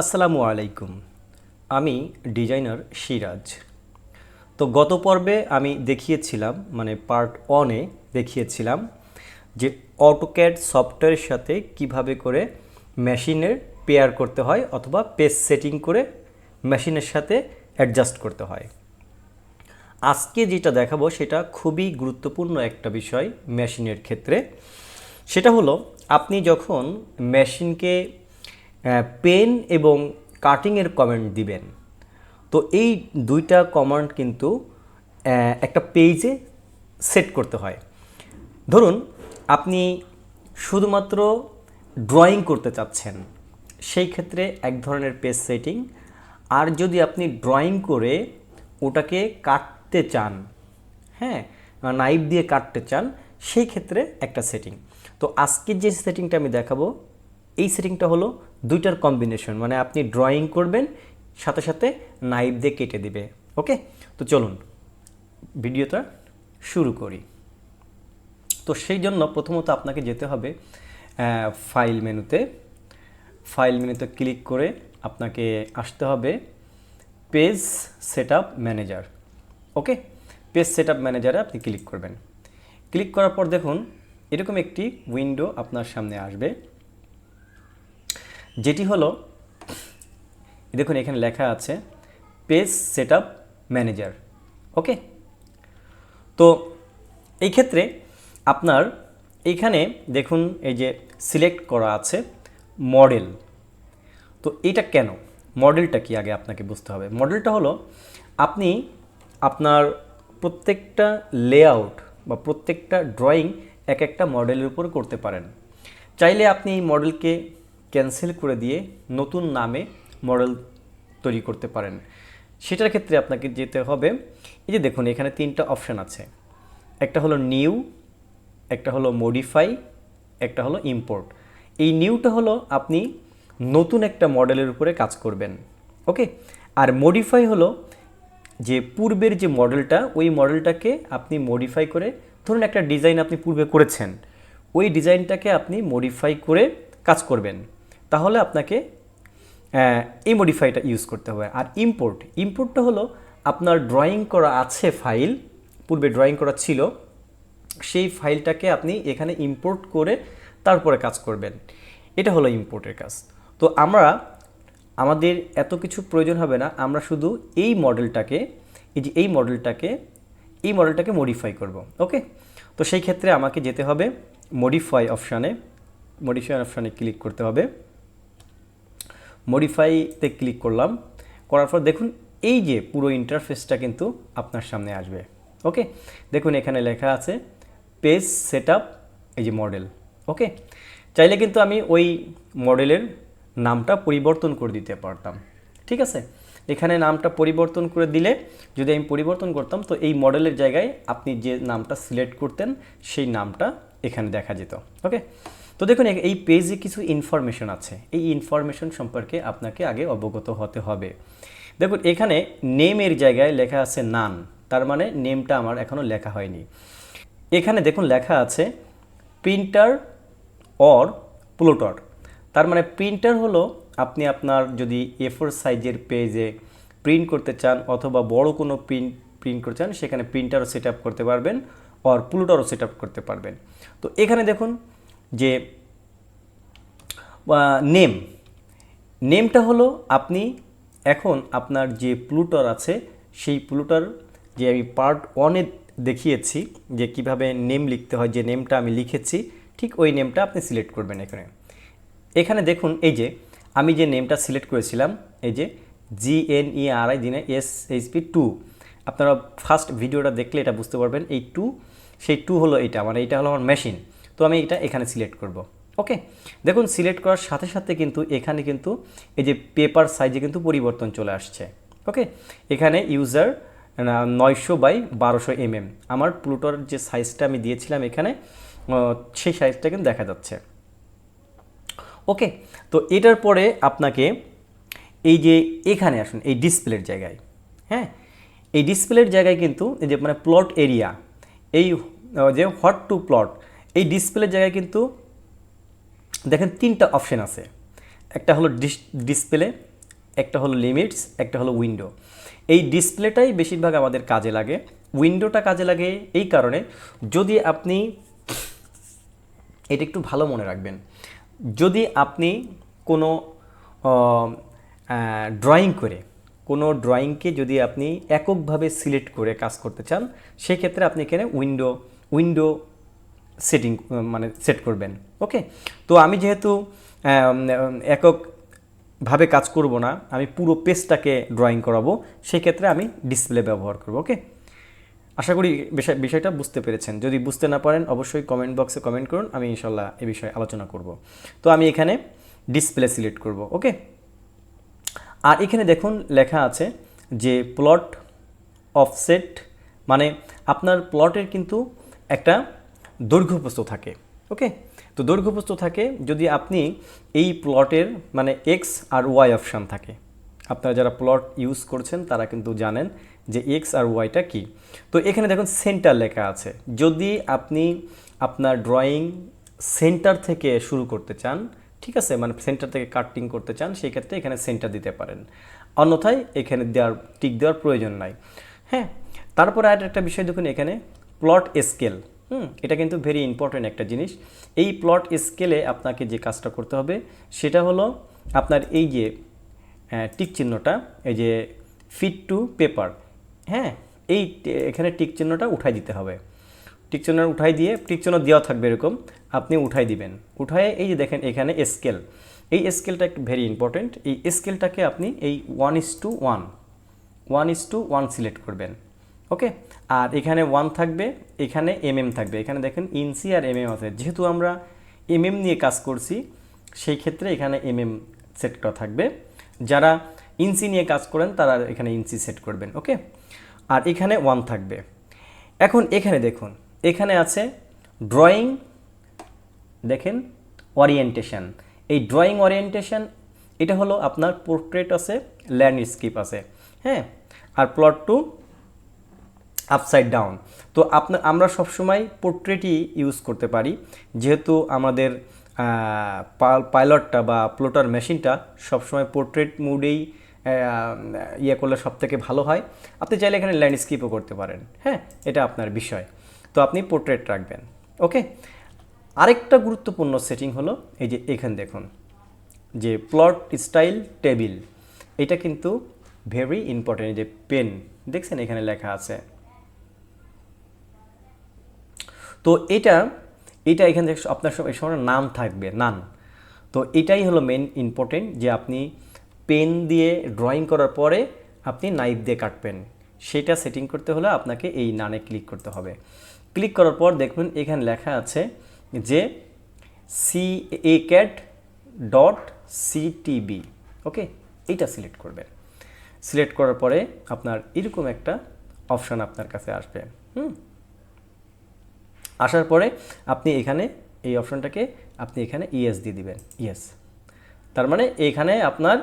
আসসালামু আলাইকুম। আমি ডিজাইনার সিরাজ। তো গত পর্বে আমি দেখিয়েছিলাম মানে পার্ট ওয়ানে দেখিয়েছিলাম যে অটোক্যাড সফটওয়্যারের সাথে কীভাবে করে মেশিনের পেয়ার করতে হয় অথবা পেজ সেটিং করে মেশিনের সাথে অ্যাডজাস্ট করতে হয়। আজকে যেটা দেখাবো সেটা খুবই গুরুত্বপূর্ণ একটা বিষয় মেশিনের ক্ষেত্রে। সেটা হলো, আপনি যখন মেশিনকে পেন এবং কাটিংয়ের কমেন্ট দিবেন। তো এই দুইটা কমান্ড কিন্তু একটা পেজে সেট করতে হয়। ধরুন, আপনি শুধুমাত্র ড্রয়িং করতে চাচ্ছেন, সেই ক্ষেত্রে এক ধরনের পেজ সেটিং আর যদি আপনি ড্রয়িং করে ওটাকে কাটতে চান হ্যাঁ নাইফ দিয়ে কাটতে চান, সেই ক্ষেত্রে একটা সেটিং তো আজকে যে সেটিংটা আমি দেখাবো এই সেটিংটা হলো দুইটার কম্বিনেশন মানে আপনি ড্রয়িং করবেন, সাথে সাথে নাইফ দিয়ে কেটে দিবে ওকে তো চলুন, ভিডিওটা শুরু করি। তো সেই জন্য প্রথমত আপনাকে যেতে হবে ফাইল মেনুতে ফাইল মেনুতে ক্লিক করে আপনাকে আসতে হবে page set manager okay page set ম্যানেজারে আপনি ক্লিক করবেন। ক্লিক করার পর দেখুন, এরকম একটি উইন্ডো আপনার সামনে আসবে। যেটি হলো, দেখুন এখানে লেখা আছে, page set up manager, okay? তো এই ক্ষেত্রে আপনার এইখানে দেখুন এই যে সিলেক্ট করা আছে মডেল। তো এটা কেন? মডেলটা কি আগে আপনাকে বুঝতে হবে? মডেলটা হলো, আপনি আপনার প্রত্যেকটা লেআউট বা প্রত্যেকটা ড্রয়িং এক একটা মডেলের উপর করতে পারেন। চাইলে আপনি এই মডেলকে ক্যান্সেল করে দিয়ে নতুন নামে মডেল তৈরি করতে পারেন। সেটার ক্ষেত্রে আপনাকে যেতে হবে, এই যে দেখুন, এখানে তিনটা অপশান আছে। একটা হলো নিউ, একটা হলো মডিফাই, একটা হলো ইম্পোর্ট। এই নিউটা হলো আপনি নতুন একটা মডেলের উপরে কাজ করবেন, ওকে? আর মডিফাই হলো যে পূর্বের যে মডেলটা, ওই মডেলটাকে আপনি মডিফাই করে, ধরুন একটা ডিজাইন আপনি পূর্বে করেছেন, ওই ডিজাইনটাকে আপনি মডিফাই করে কাজ করবেন। তাহলে আপনাকে এই মডিফাইটা ইউজ করতে হবে। আর ইম্পোর্ট ইম্পোর্টটা হলো আপনার ড্রয়িং করা আছে ফাইল পূর্বে ড্রয়িং করা ছিল, সেই ফাইলটাকে আপনি এখানে ইম্পোর্ট করে তারপরে কাজ করবেন। এটা হলো ইম্পোর্টের কাজ। তো আমরা, আমাদের এত কিছু প্রয়োজন হবে না, আমরা শুধু এই মডেলটাকে এই যে এই মডেলটাকে এই মডেলটাকে মডিফাই করব ওকে তো সেই ক্ষেত্রে আমাকে যেতে হবে মডিফাই অপশানে মডিফাই অপশানে ক্লিক করতে হবে। মডিফাইতে ক্লিক করলাম, করার পর দেখুন এই যে পুরো ইন্টারফেসটা কিন্তু আপনার সামনে আসবে। ওকে দেখুন এখানে লেখা আছে পেজ সেট আপ এই যে মডেল ওকে চাইলে কিন্তু আমি ওই মডেলের নামটা পরিবর্তন করে দিতে পারতাম। ঠিক আছে? এখানে নামটা পরিবর্তন করে দিলে যদি আমি পরিবর্তন করতাম, তো এই মডেলের জায়গায় আপনি যে নামটা সিলেক্ট করতেন, সেই নামটা এখানে দেখা যেত। ওকে তো দেখুন এই পেজে কিছু ইনফরমেশন আছে। এই ইনফরমেশন সম্পর্কে আপনাকে আগে অবগত হতে হবে। দেখুন, এখানে নেমের জায়গায় লেখা আছে নান তার মানে নেমটা আমার এখনও লেখা হয়নি। এখানে দেখুন, লেখা আছে প্রিন্টার অর প্লোটর তার মানে প্রিন্টার হলো আপনি আপনার যদি এ ফোর সাইজের পেজে প্রিন্ট করতে চান অথবা বড় কোনো প্রিন্ট প্রিন্ট করতে চান, সেখানে প্রিন্টারও সেট করতে পারবেন অর প্লুটারও সেট করতে পারবেন। তো এখানে দেখুন যে নেম নেমটা হলো আপনি এখন আপনার যে প্লুটার আছে সেই প্লুটার যে আমি পার্ট ওয়ানে দেখিয়েছি যে কীভাবে নেম লিখতে হয় যে নেমটা আমি লিখেছি ঠিক ওই নেমটা আপনি সিলেক্ট করবেন এখানে এখানে দেখুন এই যে আমি যে নেমটা সিলেক্ট করেছিলাম এই যে G N E R I দিনে এস এইচ পি টু আপনারা ফার্স্ট ভিডিওটা দেখলে এটা বুঝতে পারবেন এই টু সেই টু হলো এটা মানে এটা হলো আমার মেশিন তো আমি এটা এখানে সিলেক্ট করব ওকে দেখুন সিলেক্ট করার সাথে সাথে কিন্তু এখানে কিন্তু এই যে পেপার সাইজে কিন্তু পরিবর্তন চলে আসছে ওকে এখানে ইউজার নয়শো বাই বারোশো এমএম আমার প্লুটোর যে সাইজটা আমি দিয়েছিলাম এখানে সেই সাইজটা কিন্তু দেখা যাচ্ছে ওকে তো এটার পরে আপনাকে এই যে এখানে আসুন, এই ডিসপ্লের জায়গায় হ্যাঁ? এই ডিসপ্লের জায়গায় কিন্তু এই যে মানে প্লট এরিয়া এই যে হট টু প্লট এই ডিসপ্লের জায়গায় কিন্তু দেখেন তিনটা অপশন আছে। একটা হলো ডিসপ্লে একটা হলো লিমিটস একটা হলো উইন্ডো এই ডিসপ্লেটাই বেশিরভাগ আমাদের কাজে লাগে। উইন্ডোটা কাজে লাগে এই কারণে যদি আপনি, এটা একটু ভালো মনে রাখবেন, যদি আপনি কোনো ড্রয়িং করে, কোনো ড্রয়িংকে যদি আপনি এককভাবে সিলেক্ট করে কাজ করতে চান, সেক্ষেত্রে আপনি এখানে উইন্ডো উইন্ডো সেটিং মানে সেট করবেন ওকে তো আমি যেহেতু এককভাবে কাজ করব না, আমি পুরো পেজটাকে ড্রয়িং করাবো, সেক্ষেত্রে আমি ডিসপ্লে ব্যবহার করব ওকে আশা করি বিষয়, বিষয়টা বুঝতে পেরেছেন। যদি বুঝতে না পারেন, অবশ্যই কমেন্ট বক্সে কমেন্ট করুন, আমি ইনশাল্লাহ এ বিষয়ে আলোচনা করব। তো আমি এখানে ডিসপ্লে সিলেক্ট করব ওকে আর এখানে দেখুন, লেখা আছে যে প্লট অফসেট মানে আপনার প্লটের কিন্তু একটা দৈর্ঘ্যপ্রস্থ থাকে, ওকে? তো দৈর্ঘ্যপ্রস্থ থাকে যদি আপনি এই প্লটের মানে এক্স আর ওয়াই অপশান থাকে। আপনারা যারা প্লট ইউজ করছেন, তারা কিন্তু জানেন যে এক্স আর ওয়াইটা কি। তো এখানে দেখুন সেন্টার লেখা আছে। যদি আপনি আপনার ড্রয়িং সেন্টার থেকে শুরু করতে চান, ঠিক আছে? মানে সেন্টার থেকে কাটিং করতে চান, সেই ক্ষেত্রে এখানে সেন্টার দিতে পারেন। অন্যথায় এখানে দেওয়ার, টিক দেওয়ার প্রয়োজন নাই। হ্যাঁ? তারপরে আর একটা বিষয় দেখুন এখানে, প্লট স্কেল। হুম। এটা কিন্তু ভেরি ইম্পর্ট্যান্ট একটা জিনিস। এই প্লট স্কেলে আপনাকে যে কাজটা করতে হবে, সেটা হলো আপনার এই যে টিক চিহ্নটা, এই যে ফিট টু পেপার হ্যাঁ? এই এখানে টিক চিহ্নটা উঠাই দিতে হবে। টিক চিহ্ন উঠাই দিয়ে টিক চিহ্ন দেওয়া থাকবে এরকম, আপনি উঠাই দিবেন। উঠায় এই যে দেখেন এখানে স্কেল এই স্কেলটা একটু ভেরি ইম্পর্টেন্ট এই স্কেলটাকে আপনি এই one is two one one is two one select করবেন। ওকে? আর এখানে ওয়ান থাকবে, এখানে এমএম থাকবে। এখানে দেখেন ইঞ্চি আর এমএম আছে। যেহেতু আমরা এমএম নিয়ে কাজ করছি, সেই ক্ষেত্রে এখানে এমএম সেট করা থাকবে। যারা ইঞ্চি নিয়ে কাজ করেন, তারা এখানে ইঞ্চি সেট করবেন, ওকে? আর এখানে ওয়ান থাকবে। এখন এখানে দেখুন, এখানে আছে ড্রয়িং দেখেন ওরিয়েন্টেশন এই ড্রয়িং ওরিয়েন্টেশন এটা হলো আপনার পোর্ট্রেট আছে ল্যান্ডস্কেপ আছে। হ্যাঁ? আর প্লট টু আপসাইড ডাউন তো আপনার আমরা সবসময় পোর্ট্রেটই ইউজ করতে পারি। যেহেতু আমাদের পাইলটটা বা প্লোটার মেশিনটা সবসময় পোর্ট্রেট মুডেই ইয়ে করলে সব থেকে ভালো হয়। আপনি চাইলে এখানে ল্যান্ডস্কেপও করতে পারেন। হ্যাঁ এটা আপনার বিষয়। তো আপনি পোর্ট্রেট রাখবেন। ওকে? আরেকটা গুরুত্বপূর্ণ সেটিং হলো এই যে এখানে দেখুন। যে প্লট স্টাইল টেবিল এটা কিন্তু ভেরি ইম্পর্টেন্ট যে পেন দেখছেন এখানে লেখা আছে। তো এটা এটা এখানে আপনার সব সময় নাম থাকবে নান তো এটাই হলো মেন ইম্পর্টেন্ট যে আপনি পেন দিয়ে ড্রয়িং করার পরে আপনি নাইফ দিয়ে কাটবেন সেটা সেটিং করতে হলে আপনাকে এই নানে ক্লিক করতে হবে ক্লিক করার পর দেখবেন এখানে লেখা আছে যে C A cat dot CTB okay এইটা সিলেক্ট করবেন সিলেক্ট করার পরে আপনার এরকম একটা অপশান আপনার কাছে আসবে হুম আসার পরে আপনি এখানে এই অপশনটাকে আপনি এখানে ইএস দিয়ে দিবেন। ইয়েস তার মানে এখানে আপনার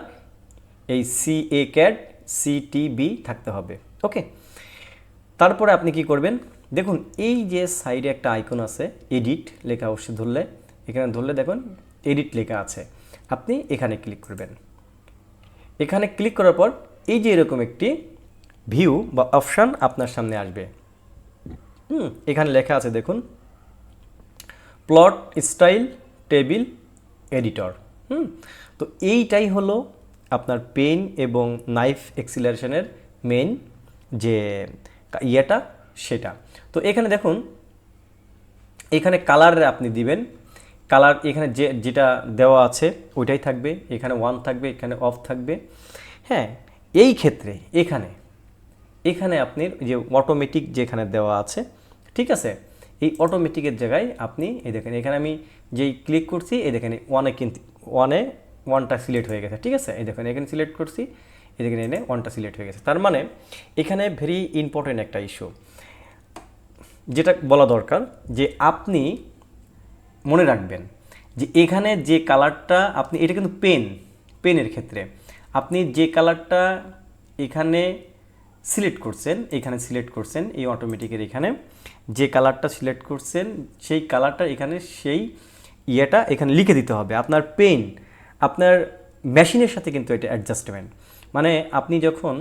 এই সি এ ক্যাট সিটিবি থাকতে হবে। ওকে তারপরে আপনি কি করবেন? দেখুন, এই যে সাইডে একটা আইকন আছে এডিট লেখা অবশ্যই ধরলে। এখানে ধরলে দেখুন এডিট লেখা আছে। আপনি এখানে ক্লিক করবেন। এখানে ক্লিক করার পর এই যে এরকম একটি ভিউ বা অপশান আপনার সামনে আসবে। হুম, এখানে লেখা আছে দেখুন plot, style, table, editor. Hmm? তো এইটাই হলো আপনার পেন এবং নাইফ এক্সিলারেশনের মেন যে ইয়েটা, সেটা। তো এখানে দেখুন, এখানে কালার আপনি দিবেন। কালার এখানে যে, যেটা দেওয়া আছে, ওইটাই থাকবে। এখানে ওয়ান থাকবে, এখানে অফ থাকবে। হ্যাঁ এই ক্ষেত্রে এখানে এখানে আপনি যে অটোমেটিক যেখানে দেওয়া আছে, ঠিক আছে? এই অটোমেটিকের জায়গায় আপনি, এই দেখেন, এখানে আমি যেই ক্লিক করছি, এই দেখেন ওয়ানে কিন্তু ওয়ানে ওয়ানটা সিলেক্ট হয়ে গেছে, ঠিক আছে? এই দেখেন, এখানে সিলেক্ট করছি, এই দেখেন এনে ওয়ানটা সিলেক্ট হয়ে গেছে। তার মানে এখানে ভেরি ইম্পর্টেন্ট একটা ইস্যু যেটা বলা দরকার, যে আপনি মনে রাখবেন যে এখানে যে কালারটা আপনি, এটা কিন্তু পেন পেনের ক্ষেত্রে। আপনি যে কালারটা এখানে সিলেক্ট করছেন, এখানে সিলেক্ট করছেন, এই অটোমেটিকের এখানে যে কালারটা সিলেক্ট করছেন, সেই কালারটা এখানে সেই ইয়েটা এখানে লিখে দিতে হবে। আপনার পেন আপনার মেশিনের সাথে কিন্তু এটা অ্যাডজাস্টমেন্ট মানে আপনি যখন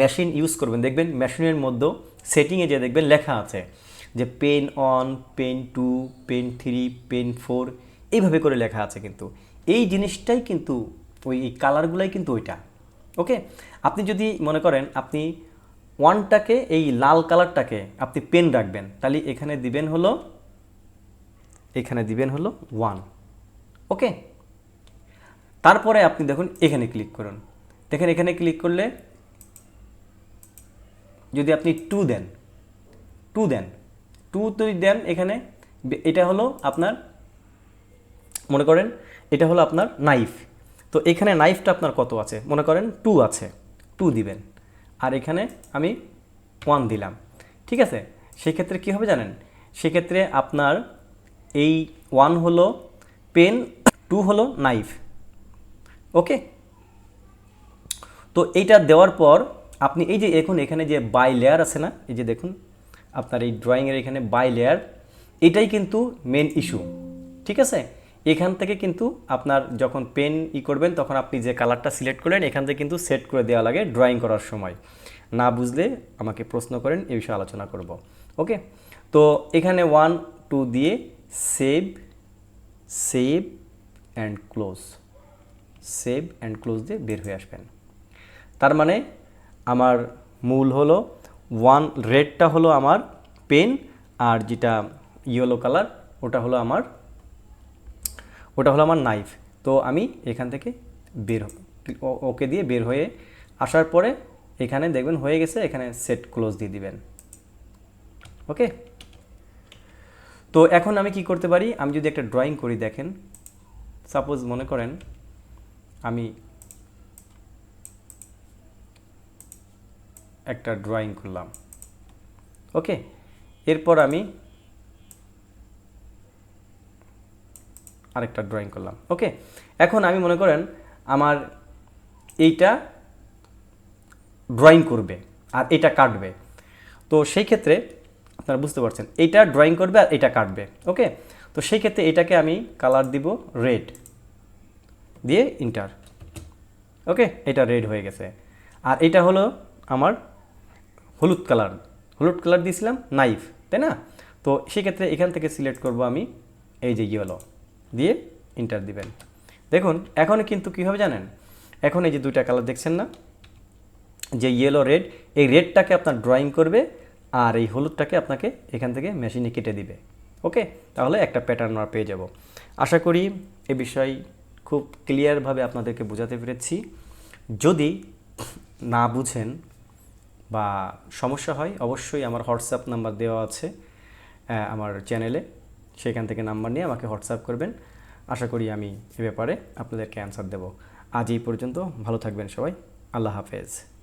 মেশিন ইউজ করবেন, দেখবেন মেশিনের মধ্যে সেটিংয়ে যে দেখবেন লেখা আছে যে pen one pen two pen three pen four এইভাবে করে লেখা আছে কিন্তু। এই জিনিসটাই কিন্তু ওই কালারগুলাই কিন্তু ওইটা। ওকে আপনি যদি মনে করেন, আপনি ওয়ানটাকে, এই লাল কালারটাকে আপনি পেন রাখবেন। তাহলে এখানে দিবেন হলো, এখানে দিবেন হলো ওয়ান। ওকে? তারপরে আপনি দেখুন, এখানে ক্লিক করুন। দেখেন, এখানে ক্লিক করলে যদি আপনি টু দেন টু দেন, টু যদি দেন এখানে, এটা হলো আপনার, মনে করেন, এটা হলো আপনার নাইফ। তো এখানে নাইফটা আপনার কত আছে? মনে করেন টু আছে, টু দিবেন। আর এখানে আমি ওয়ান দিলাম। ঠিক আছে? সেক্ষেত্রে কি হবে জানেন? সেক্ষেত্রে আপনার এই ওয়ান হলো পেন টু হলো নাইফ ওকে তো এইটা দেওয়ার পর আপনি এই যে এখন এখানে যে বাই লেয়ার আছে না, এই যে দেখুন, আপনার এই ড্রয়িংয়ের এখানে বাই লেয়ার এটাই কিন্তু মেন ইস্যু ঠিক আছে? এখান থেকে কিন্তু আপনার যখন পেন ই করবেন, তখন আপনি যে কালারটা সিলেক্ট করলেন, এখান থেকে কিন্তু সেট করে দেওয়া লাগে ড্রয়িং করার সময়। না বুঝলে আমাকে প্রশ্ন করেন এই বিষয়ে আলোচনা করব। ওকে তো এখানে ওয়ান টু দিয়ে save save and close save and close দিয়ে বের হয়ে আসবেন। তার মানে আমার মূল হলো ওয়ান রেডটা হলো আমার পেন আর যেটা ইয়েলো কালার ওটা হলো আমার ওটা হলো আমার নাইফ তো আমি এখান থেকে বের ওকে দিয়ে বের হয়ে আসার পরে এখানে দেখবেন হয়ে গেছে, এখানে সেট ক্লোজ দিয়ে দিবেন। ওকে? তো এখন আমি কি করতে পারি? আমি যদি একটা ড্রয়িং করি দেখেন। সাপোজ মনে করেন আমি একটা ড্রয়িং করলাম ওকে? এরপর আমি আরেকটা ড্রয়িং করলাম। ওকে এখন আমি মনে করেন আমার এইটা ড্রয়িং করবে আর এটা কাটবে। তো সেই ক্ষেত্রে আপনারা বুঝতে পারছেন, এইটা ড্রয়িং করবে আর এটা কাটবে। ওকে তো সেই ক্ষেত্রে এটাকে আমি কালার দিব রেড দিয়ে ইন্টার ওকে এটা রেড হয়ে গেছে। আর এটা হলো আমার হলুদ কালার হলুদ কালার দিয়েছিলাম নাইফ তাই না? তো সেক্ষেত্রে এখান থেকে সিলেক্ট করব আমি এই যে ইয়েলো দিয়ে ইন্টার দিবেন। দেখুন, এখন কিন্তু কী হবে জানেন? এখন এই যে দুইটা কালার দেখছেন না? যে ইয়েলো রেড এই রেডটাকে আপনার ড্রয়িং করবে আর এই হলুদটাকে আপনাকে এখান থেকে মেশিনে কেটে দিবে। ওকে? তাহলে একটা প্যাটার্ন আমরা পেয়ে যাব। আশা করি এ বিষয় খুব ক্লিয়ারভাবে আপনাদেরকে বোঝাতে পেরেছি। যদি না বুঝেন বা সমস্যা হয়, অবশ্যই আমার হোয়াটসঅ্যাপ নাম্বার দেওয়া আছে আমার চ্যানেলে সেখান থেকে নাম্বার নিয়ে আমাকে হোয়াটসঅ্যাপ করবেন। আশা করি আমি এ ব্যাপারে আপনাদেরকে অ্যান্সার দেব। আজ এই পর্যন্ত ভালো থাকবেন সবাই। আল্লাহ হাফেজ।